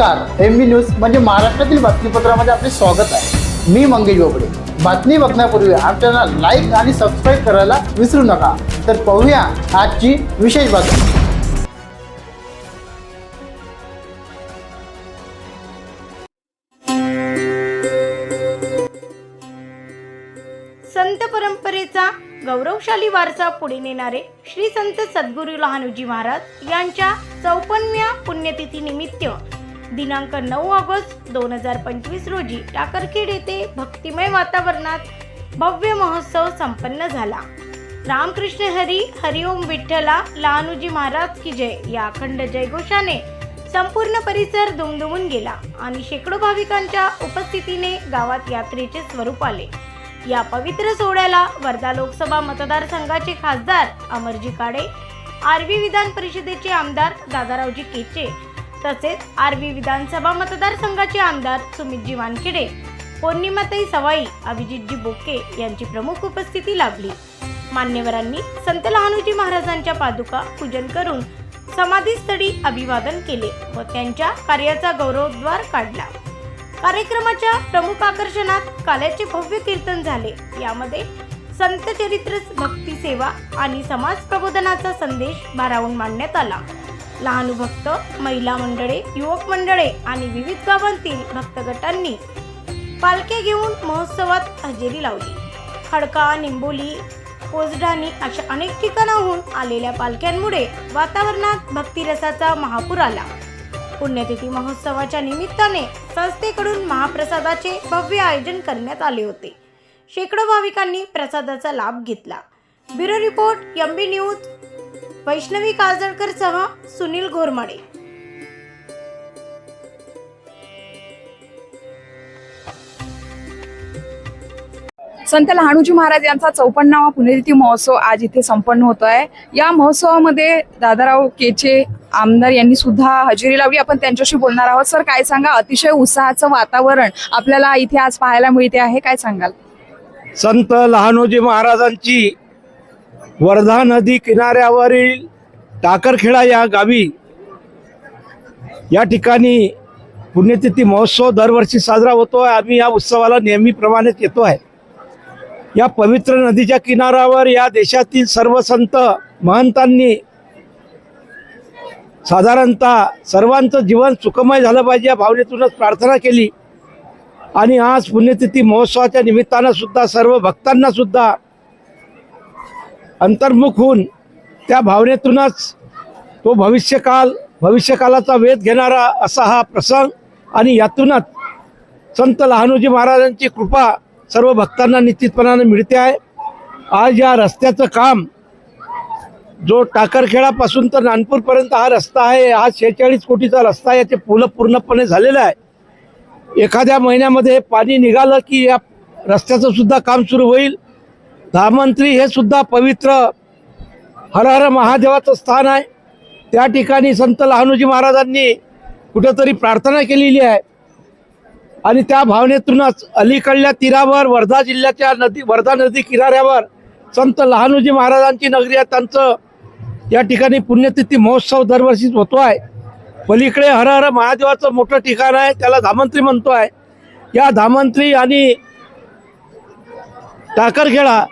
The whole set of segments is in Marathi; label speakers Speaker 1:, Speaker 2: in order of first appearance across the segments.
Speaker 1: नमस्कार एम बी न्यूज म्हणजे महाराष्ट्रातील बातमीपत्रामध्ये आपले स्वागत आहे. मी मंगेश बोबडे. बातमी बघण्यापूर्वी आमच्या लाईक आणि सबस्क्राईब करायला विसरू नका. तर पाहूया आजची विशेष बातमी.
Speaker 2: संत परंपरेचा गौरवशाली वारसा पुढे नेणारे श्री संत सद्गुरू लहानुजी महाराज यांच्या चौपन्नव्या पुण्यतिथी निमित्त दिनांक नऊ ऑगस्ट दोन हजार पंचवीस रोजी टाकरखेड येथे भक्तिमय वातावरणात भव्य महोत्सव संपन्न झाला. रामकृष्ण हरी हरिओम विठ्ठला लहानूजी महाराज की जय या अखंड जयघोषाने संपूर्ण परिसर दुमदुमून गेला आणि शेकडो भाविकांच्या उपस्थितीने गावात यात्रेचे स्वरूप आले. या पवित्र सोहळ्याला वर्धा लोकसभा मतदारसंघाचे खासदार अमरजी काडे आरवी विधान परिषदेचे आमदार दादारावजी केचे तसेच आरवी विधानसभा मतदारसंघाचे आमदार सुमितजी वानखेडे पौर्णिमाताई सवाई अभिजितजी बोके यांची प्रमुख उपस्थिती लाभली. मान्यवरांनी संत लहानूजी महाराजांच्या पादुका पूजन करून समाधीस्थळी अभिवादन केले व त्यांच्या कार्याचा गौरवद्वार काढला. कार्यक्रमाच्या प्रमुख आकर्षणात काल्याचे भव्य कीर्तन झाले. यामध्ये संत चरित्र भक्ती सेवा आणि समाज प्रबोधनाचा संदेश भारावून मांडण्यात आला. लहान भक्त महिला मंडळे युवक मंडळे आणि विविध गावांतील भक्त गटांनी घेऊन महोत्सवात हजेरी लावली. खडका निंबोली पोजडानी अशा अनेक ठिकाणाहून आलेल्या पालख्यांमुळे वातावरणात भक्तिरसाचा महापूर आला. पुण्यतिथी महोत्सवाच्या निमित्ताने संस्थेकडून महाप्रसादाचे भव्य आयोजन करण्यात आले होते. शेकडो भाविकांनी प्रसादाचा लाभ घेतला. Bureau report M B news Vaishnavi काजळकरसह Sunil Ghormade.
Speaker 3: Sant Lahanuji Maharaj यांचा चौपन्नावा पुण्यतिथी महोत्सव आज इथे संपन्न होतो आहे या महोत्सवामध्ये दादाराव केचे आमदार यांनी सुद्धा हजेरी लावली. आपण त्यांच्याशी बोलणार आहोत. सर काय सांगा? अतिशय उत्साहाचं वातावरण आपल्याला इथे आज पाहायला मिळते आहे. काय सांगाल?
Speaker 4: संत लहानोजी महाराजांची वर्धा नदी किनाऱ्यावरील टाकरखेडा या गावी या ठिकाणी पुण्यतिथी महोत्सव दरवर्षी साजरा होतो आहे आम्ही या उत्सवाला नेहमीप्रमाणेच येतो आहे. या पवित्र नदीच्या किनाऱ्यावर या देशातील सर्व संत महंतांनी साधारणतः सर्वांचं जीवन सुखमय झालं पाहिजे या भावनेतूनच प्रार्थना केली. आणि आज पुण्यतिथी महोत्सवाच्या निमित्तानं सुद्धा सर्व भक्तांना सुद्धा अंतर्मुख होऊन त्या भावनेतूनच तो भविष्यकाल भविष्यकालाचा वेध घेणारा असा हा प्रसंग आणि यातूनच संत लहानोजी महाराजांची कृपा सर्व भक्तांना निश्चितपणाने मिळते आहे. आज या रस्त्याचं काम जो टाकरखेडापासून तर नानपूरपर्यंत हा रस्ता आहे हा शेहेचाळीस कोटीचा रस्ता आहे याचे पुलं पूर्णपणे झालेलं आहे. एखाद्या महिन्यामध्ये पाणी निघालं की या रस्त्याचं सुद्धा काम सुरू होईल. धामंत्री हे सुद्धा पवित्र हर हर महादेवाचं स्थान आहे. त्या ठिकाणी संत लहानूजी महाराजांनी कुठंतरी प्रार्थना केलेली आहे. आणि त्या भावनेतूनच अलीकडल्या तीरावर वर्धा जिल्ह्याच्या नदी वर्धा नदी किनाऱ्यावर संत लहानूजी महाराजांची नगरी आहे. त्यांचं या ठिकाणी पुण्यतिथी महोत्सव दरवर्षीच होतो आहे. पलीकडे हर हर महादेवाचं मोठं ठिकाण आहे. त्याला धामंत्री म्हणतो आहे. या धामंत्री आणि टाकरखेडा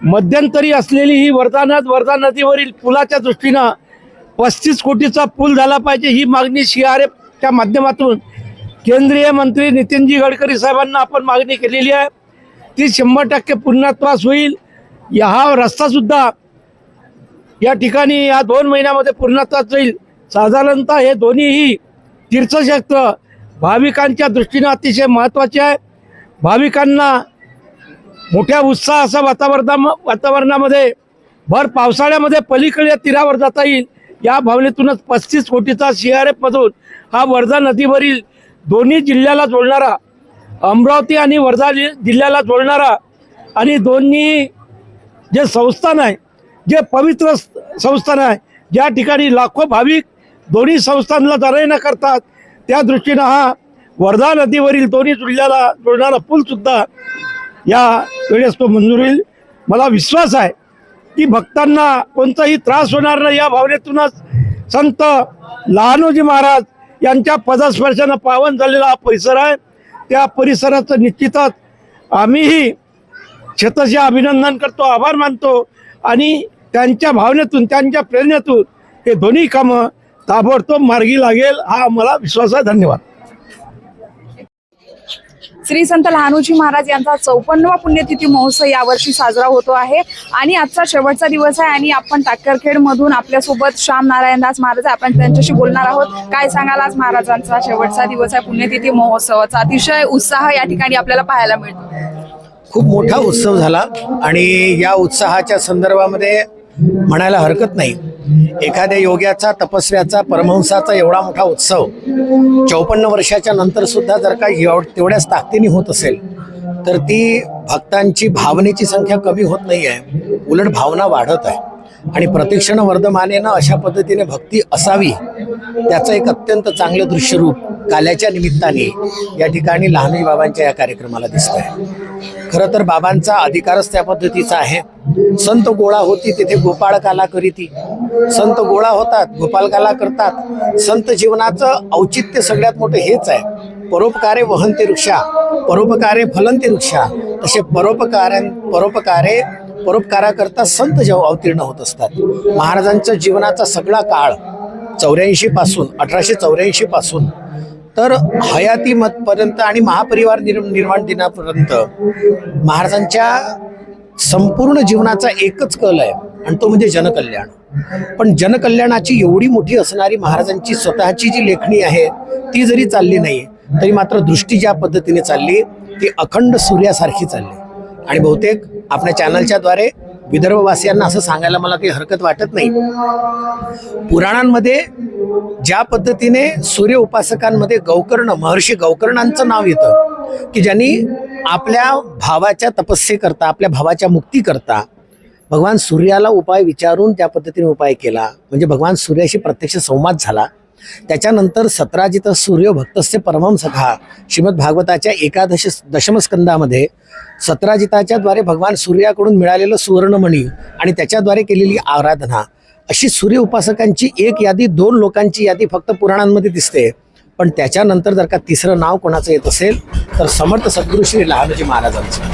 Speaker 4: मध्यंतरी असलेली ही वर्धानात वर्धा नदीवरील पुलाच्या दृष्टीनं पस्तीस कोटीचा पूल झाला पाहिजे ही मागणी सी आर एफच्या माध्यमातून केंद्रीय मंत्री नितीनजी गडकरी साहेबांना आपण मागणी केलेली आहे. ती शंभर टक्के पूर्णत्वास होईल. या हा रस्तासुद्धा या ठिकाणी या दोन महिन्यामध्ये पूर्णत्वास जाईल साधारणतः हे दोन्हीही तीर्थक्षेत्र भाविकांच्या दृष्टीनं अतिशय महत्त्वाचे आहे. भाविकांना मोठ्या उत्साह असा वातावरणा वातावरणामध्ये भर पावसाळ्यामध्ये पलीकडे तीरावर जाता येईल. या भावनेतूनच पस्तीस कोटीचा सी आर एफमधून हा वर्धा नदीवरील दोन्ही जिल्ह्याला जोडणारा अमरावती आणि वर्धा जि- जिल्ह्याला जोडणारा आणि दोन्ही जे संस्थान आहे जे पवित्र स- संस्थान आहे ज्या ठिकाणी लाखो भाविक दोन्ही संस्थांना जाणे करतात त्या दृष्टीनं हा वर्धा नदीवरील दोन्ही जिल्ह्याला जोडणारा पूलसुद्धा या वेळेस तो मंजूर होईल. मला विश्वास आहे की भक्तांना कोणताही त्रास होणार नाही. या भावनेतूनच संत लहानोजी महाराज यांच्या पदस्पर्शानं पावन झालेला हा परिसर आहे. त्या परिसराचं निश्चितच आम्हीही शेतचे अभिनंदन करतो आभार मानतो आणि त्यांच्या भावनेतून त्यांच्या प्रेरणेतून हे दोन्ही कामं ताबडतोब मार्गी लागेल हा मला विश्वास आहे. धन्यवाद.
Speaker 3: श्री संत लहानूजी महाराज यांचा चौपन्नवा पुण्यतिथी महोत्सव यावर्षी साजरा होतो आहे. आणि आजचा शेवटचा दिवस आहे आणि आपण टाकरखेड मधून आपल्यासोबत श्याम नारायणदास महाराज आपण त्यांच्याशी बोलणार आहोत. काय सांगाल आज महाराजांचा शेवटचा दिवस आहे पुण्यतिथी महोत्सवाचा? अतिशय उत्साह या ठिकाणी आपल्याला पाहायला मिळतो.
Speaker 5: खूप मोठा उत्सव झाला आणि या उत्साहाच्या संदर्भामध्ये म्हणायला हरकत नाही. एखाद्या योग्याचा तपस्व्याचा परमहंसाचा एवढा मोठा उत्सव चौपन्न वर्षाच्या नंतर सुद्धा जर का तेवढ्याच ताकदीने होत असेल तर ती भक्तांची भावनेची संख्या कमी होत नाही आहे उलट भावना वाढत आहे. आणि प्रतिक्षण वर्धमानेनं अशा पद्धतीने भक्ती असावी त्याचं एक अत्यंत चांगलं दृश्यरूप काल्याच्या निमित्ताने या ठिकाणी लहानवी बाबांच्या या कार्यक्रमाला दिसत आहे खरं तर बाबांचा अधिकारच त्या पद्धतीचा आहे. संत गोळा होती तिथे गोपाळ काला करीती. संत गोळा होतात गोपाल काला करतात. संत जीवनाचं औचित्य सगळ्यात मोठं हेच आहे. परोपकारे वहंते वृक्षा परोपकारे फलंते वृक्षा तसे परोपकार परोपकारे परोपकाराकरता संत जेव्हा अवतीर्ण होत असतात महाराजांच्या जीवनाचा सगळा काळ चौऱ्याऐंशी पासून अठराशे चौऱ्याऐंशी पासून तर हयाती मतपर्यंत आणि महापरिवार निर् निर्माण दिनापर्यंत महाराजांच्या संपूर्ण जीवनाचा एकच कल आहे आणि तो म्हणजे जनकल्याण. पण जनकल्याणाची एवढी मोठी असणारी महाराजांची स्वतःची जी लेखणी आहे ती जरी चालली नाही तरी मात्र दृष्टी ज्या पद्धतीने चालली ती अखंड सूर्यासारखी चालली. आणि बहुतेक आपल्या चॅनलच्या द्वारे विदर्भवासियांना असं सांगायला मला काही हरकत वाटत नाही. पुराणांमध्ये ज्या पद्धतीने सूर्य उपासकांमध्ये गौकर्ण महर्षी गौकर्णांचं नाव येतं की ज्यांनी आपल्या भावाच्या तपस्येकरता आपल्या भावाच्या मुक्तीकरता भगवान सूर्याला उपाय विचारून त्या पद्धतीने उपाय केला. म्हणजे भगवान सूर्याशी प्रत्यक्ष संवाद झाला. त्याच्यानंतर सतराजित सूर्य भक्तस्य परमम सखा श्रीमद भागवताच्या एकादश दशमस्कंदामध्ये सतराजिताच्या द्वारे भगवान सूर्याकडून मिळालेलं सुवर्णमणी आणि त्याच्याद्वारे केलेली आराधना अशी सूर्य उपासकांची एक यादी दोन लोकांची यादी फक्त पुराणांमध्ये दिसते. पण त्याच्यानंतर जर का तिसरं नाव कोणाचं येत असेल तर समर्थ सद्गुरू श्री लहानजी महाराजांचं.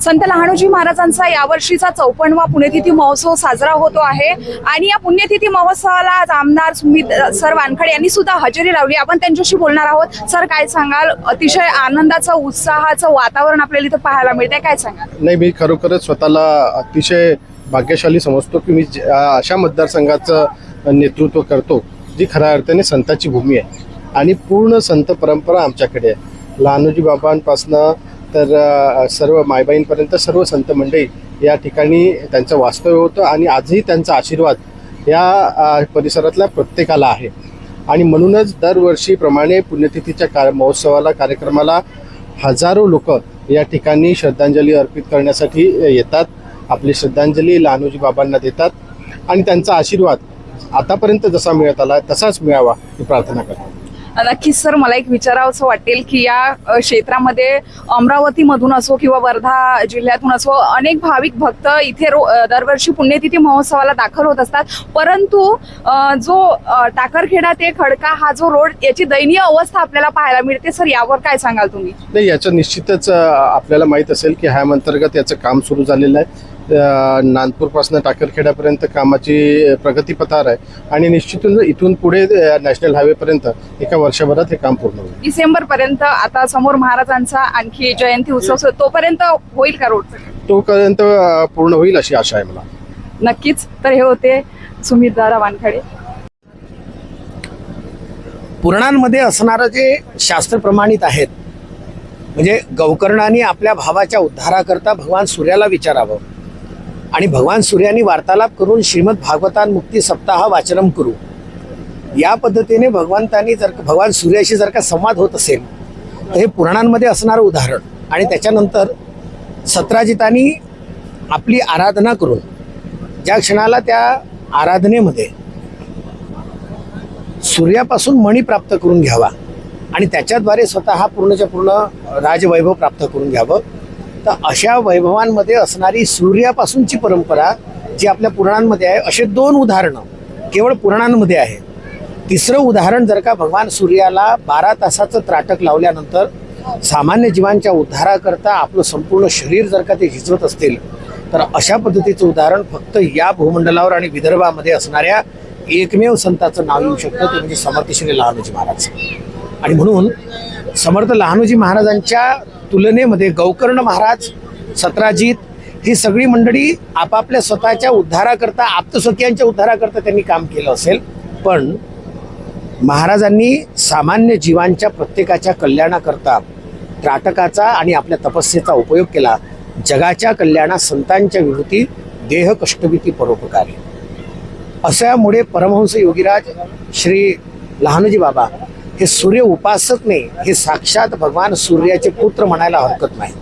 Speaker 3: संत लहानूजी महाराजांचा यावर्षीचा चौपन्नवा पुण्यतिथी महोत्सव साजरा होतो आहे. आणि या पुण्यतिथी महोत्सवाला आमदार सुमित सर वानखडे यांनी सुद्धा हजेरी लावली. आपण त्यांच्याशी बोलणार आहोत. सर काय सांगाल? अतिशय आनंदाचं उत्साहाचं वातावरण आपल्याला इथं पाहायला मिळतंय. काय सांगाल?
Speaker 6: नाही मी खरोखरच स्वतःला अतिशय भाग्यशाली समजतो की मी ज- अशा मतदारसंघाचं नेतृत्व करतो जी खऱ्या अर्थाने संताची भूमी आहे. आणि पूर्ण संत परंपरा आमच्याकडे आहे. लहानोजी बाबांपासनं तर सर्व मायबाईंपर्यंत सर्व संत मंडळी या ठिकाणी त्यांचं वास्तव्य होतं आणि आजही त्यांचा आशीर्वाद या परिसरातल्या प्रत्येकाला आहे. आणि म्हणूनच दरवर्षीप्रमाणे पुण्यतिथीच्या का महोत्सवाला कार्यक्रमाला हजारो लोक या ठिकाणी श्रद्धांजली अर्पित करण्यासाठी येतात. आपली श्रद्धांजली लहानोजी बाबांना देतात आणि त्यांचा आशीर्वाद आतापर्यंत जसा मिळत आला तसाच मिळावा ही प्रार्थना करतो.
Speaker 3: नक्कीच सर मला एक विचारावंसं वाटेल की या क्षेत्रामध्ये अमरावतीमधून असो किंवा वर्धा जिल्ह्यातून असो अनेक भाविक भक्त इथे रो दरवर्षी पुण्यतिथी महोत्सवाला दाखल होत असतात. परंतु जो टाकरखेडा ते खडका हा जो रोड याची दयनीय अवस्था आपल्याला पाहायला मिळते सर यावर काय सांगाल तुम्ही?
Speaker 6: नाही याचं निश्चितच आपल्याला माहीत असेल की ह्या अंतर्गत याचं काम सुरू झालेलं आहे. नागपूरपासून टाकरखेड्यापर्यंत कामाची प्रगतीपथार आहे. आणि निश्चितच इथून पुढे नॅशनल हायवेपर्यंत एका वर्षभरात हे काम पूर्ण होईल.
Speaker 3: डिसेंबर पर्यंत आता समोर महाराजांचा आणखी जयंती उत्सव तोपर्यंत होईल का रोड?
Speaker 6: तोपर्यंत पूर्ण होईल अशी आशा आहे मला.
Speaker 3: नक्कीच. तर हे होते सुमित दादा वानखडे.
Speaker 5: पुराणांमध्ये असणारं जे शास्त्र प्रमाणित आहेत म्हणजे गौकर्णाने आपल्या भावाच्या उद्धाराकरता भगवान सूर्याला विचारावं. आणि भगवान सूर्यानी वार्तालाप करून श्रीमद भागवतान मुक्ती सप्ताह वाचनम करू. या पद्धतीने भगवंतांनी जर भगवान सूर्याशी जर का संवाद होत असेल तर हे पुराणांमध्ये असणारं उदाहरण. आणि त्याच्यानंतर सत्राजितांनी आपली आराधना करून ज्या क्षणाला त्या आराधनेमध्ये सूर्यापासून मणी प्राप्त करून घ्यावा आणि त्याच्याद्वारे स्वतः पूर्णच्या पूर्ण राजवैभव प्राप्त करून घ्यावं तर अशा वैभवांमध्ये असणारी सूर्यापासूनची परंपरा जी आपल्या पुराणांमध्ये आहे असे दोन उदाहरणं केवळ पुराणांमध्ये आहे. तिसरं उदाहरण जर का भगवान सूर्याला बारा तासाचं त्राटक लावल्यानंतर सामान्य जीवांच्या उद्धाराकरता आपलं संपूर्ण शरीर जर का ते झिजवत असतील तर अशा पद्धतीचं उदाहरण फक्त या भूमंडलावर आणि विदर्भामध्ये असणाऱ्या एकमेव संताचं नाव येऊ शकतं ते म्हणजे समर्थ श्री लहानोजी महाराज. आणि म्हणून समर्थ लहानोजी महाराजांच्या तुलनेमध्ये गौकर्ण महाराज सत्राजीत ही सगळी मंडळी आपापल्या स्वतःच्या उद्धाराकरता आप्तस्वकीयांच्या उद्धाराकरता त्यांनी काम केलं असेल. पण महाराजांनी सामान्य जीवांच्या प्रत्येकाच्या कल्याणाकरता त्राटकाचा आणि आपल्या तपस्येचा उपयोग केला. जगाच्या कल्याणा संतांच्या विभूती देह कष्टभीती परोपकारी. अशामुळे परमहंस योगीराज श्री लहानजी बाबा हे सूर्य उपासक नाही हे साक्षात भगवान सूर्याचे पुत्र म्हणायला हरकत नाही.